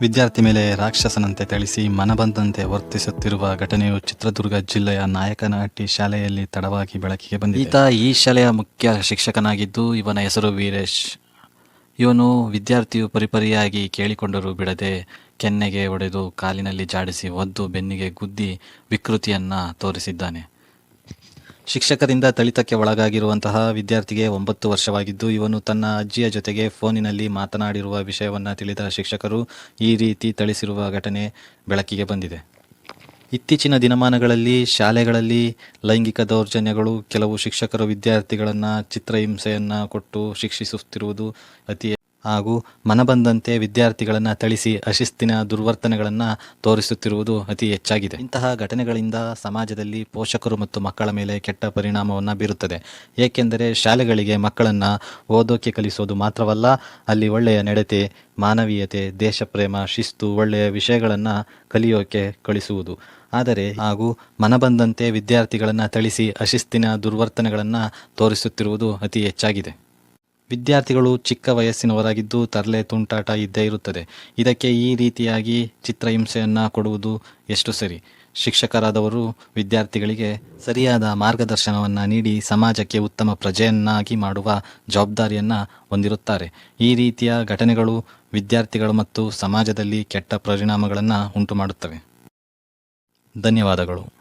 ವಿದ್ಯಾರ್ಥಿ ಮೇಲೆ ರಾಕ್ಷಸನಂತೆ ಥಳಿಸಿ ಮನಬಂದಂತೆ ವರ್ತಿಸುತ್ತಿರುವ ಘಟನೆಯು ಚಿತ್ರದುರ್ಗ ಜಿಲ್ಲೆಯ ನಾಯಕನಹಟ್ಟಿ ಶಾಲೆಯಲ್ಲಿ ತಡವಾಗಿ ಬೆಳಕಿಗೆ ಬಂದಿದೆ. ಈತ ಈ ಶಾಲೆಯ ಮುಖ್ಯ ಶಿಕ್ಷಕನಾಗಿದ್ದು, ಇವನ ಹೆಸರು ವೀರೇಶ್. ಇವನು ವಿದ್ಯಾರ್ಥಿಯು ಪರಿಪರಿಯಾಗಿ ಕೇಳಿಕೊಂಡರೂ ಬಿಡದೆ ಕೆನ್ನೆಗೆ ಒಡೆದು ಕಾಲಿನಲ್ಲಿ ಜಾಡಿಸಿ ಒದ್ದು ಬೆನ್ನಿಗೆ ಗುದ್ದಿ ವಿಕೃತಿಯನ್ನ ತೋರಿಸಿದ್ದಾನೆ. ಶಿಕ್ಷಕರಿಂದ ತಳಿತಕ್ಕೆ ಒಳಗಾಗಿರುವಂತಹ ವಿದ್ಯಾರ್ಥಿಗೆ ಒಂಬತ್ತು ವರ್ಷವಾಗಿದ್ದು, ಇವನು ತನ್ನ ಅಜ್ಜಿಯ ಜೊತೆಗೆ ಫೋನಿನಲ್ಲಿ ಮಾತನಾಡಿರುವ ವಿಷಯವನ್ನು ತಿಳಿದ ಶಿಕ್ಷಕರು ಈ ರೀತಿ ಥಳಿಸಿರುವ ಘಟನೆ ಬೆಳಕಿಗೆ ಬಂದಿದೆ. ಇತ್ತೀಚಿನ ದಿನಮಾನಗಳಲ್ಲಿ ಶಾಲೆಗಳಲ್ಲಿ ಲೈಂಗಿಕ ದೌರ್ಜನ್ಯಗಳು, ಕೆಲವು ಶಿಕ್ಷಕರು ವಿದ್ಯಾರ್ಥಿಗಳನ್ನು ಚಿತ್ರಹಿಂಸೆಯನ್ನು ಕೊಟ್ಟು ಶಿಕ್ಷಿಸುತ್ತಿರುವುದು ಅತಿ ಹಾಗೂ ಮನಬಂದಂತೆ ವಿದ್ಯಾರ್ಥಿಗಳನ್ನು ಥಳಿಸಿ ಅಶಿಸ್ತಿನ ದುರ್ವರ್ತನೆಗಳನ್ನು ತೋರಿಸುತ್ತಿರುವುದು ಅತಿ ಹೆಚ್ಚಾಗಿದೆ. ಇಂತಹ ಘಟನೆಗಳಿಂದ ಸಮಾಜದಲ್ಲಿ ಪೋಷಕರು ಮತ್ತು ಮಕ್ಕಳ ಮೇಲೆ ಕೆಟ್ಟ ಪರಿಣಾಮವನ್ನು ಬೀರುತ್ತದೆ. ಏಕೆಂದರೆ ಶಾಲೆಗಳಿಗೆ ಮಕ್ಕಳನ್ನು ಓದೋಕೆ ಕಲಿಸೋದು ಮಾತ್ರವಲ್ಲ, ಅಲ್ಲಿ ಒಳ್ಳೆಯ ನಡತೆ, ಮಾನವೀಯತೆ, ದೇಶಪ್ರೇಮ, ಶಿಸ್ತು, ಒಳ್ಳೆಯ ವಿಷಯಗಳನ್ನು ಕಲಿಯೋಕೆ ಕಳಿಸುವುದು. ಆದರೆ ಹಾಗೂ ಮನಬಂದಂತೆ ವಿದ್ಯಾರ್ಥಿಗಳನ್ನು ಥಳಿಸಿ ಅಶಿಸ್ತಿನ ದುರ್ವರ್ತನೆಗಳನ್ನು ತೋರಿಸುತ್ತಿರುವುದು ಅತಿ ಹೆಚ್ಚಾಗಿದೆ. ವಿದ್ಯಾರ್ಥಿಗಳು ಚಿಕ್ಕ ವಯಸ್ಸಿನವರಾಗಿದ್ದು ತರಲೆ ತುಂಟಾಟ ಇದ್ದೇ ಇರುತ್ತದೆ. ಇದಕ್ಕೆ ಈ ರೀತಿಯಾಗಿ ಚಿತ್ರಹಿಂಸೆಯನ್ನು ಕೊಡುವುದು ಎಷ್ಟು ಸರಿ? ಶಿಕ್ಷಕರಾದವರು ವಿದ್ಯಾರ್ಥಿಗಳಿಗೆ ಸರಿಯಾದ ಮಾರ್ಗದರ್ಶನವನ್ನು ನೀಡಿ ಸಮಾಜಕ್ಕೆ ಉತ್ತಮ ಪ್ರಜೆಯನ್ನಾಗಿ ಮಾಡುವ ಜವಾಬ್ದಾರಿಯನ್ನು ಹೊಂದಿರುತ್ತಾರೆ. ಈ ರೀತಿಯ ಘಟನೆಗಳು ವಿದ್ಯಾರ್ಥಿಗಳು ಮತ್ತು ಸಮಾಜದಲ್ಲಿ ಕೆಟ್ಟ ಪರಿಣಾಮಗಳನ್ನು ಉಂಟು ಮಾಡುತ್ತವೆ ಧನ್ಯವಾದಗಳು.